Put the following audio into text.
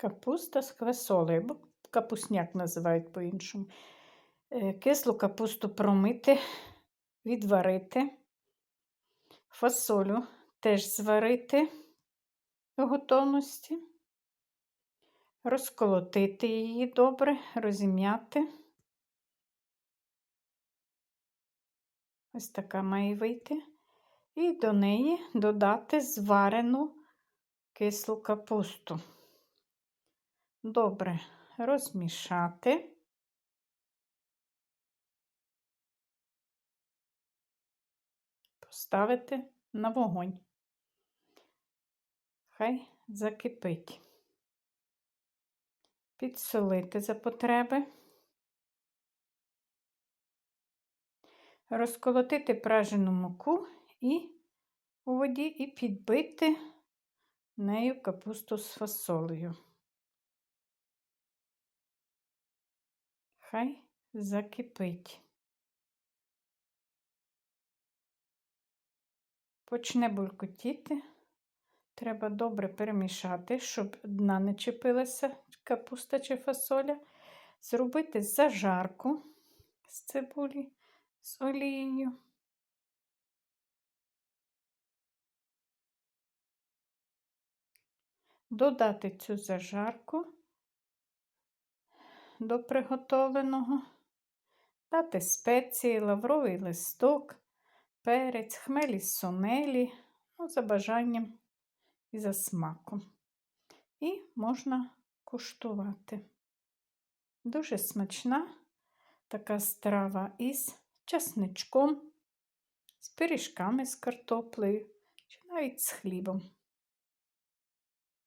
Капуста з квасолею, або капусняк називають по-іншому. Е, кислу капусту промити, відварити, фасолю теж зварити до готовності, розколотити її добре, розім'яти. Ось така має вийти. І до неї додати зварену кислу капусту. Добре розмішати. Поставити на вогонь. Хай закипить. Підсолити за потреби. Розколотити пражену муку і у воді і підбити нею капусту з фасолею. Хай закипить. Почне булькотіти. Треба добре перемішати, щоб дна не чепилася капуста чи фасоля. Зробити зажарку з цибулі, з олією. Додати цю зажарку до приготовленого, дати спеції, лавровий листок, перець, хмелі сунелі, ну, за бажанням і за смаком. І можна куштувати. Дуже смачна така страва із часничком, з пиріжками з картоплею, чи навіть з хлібом.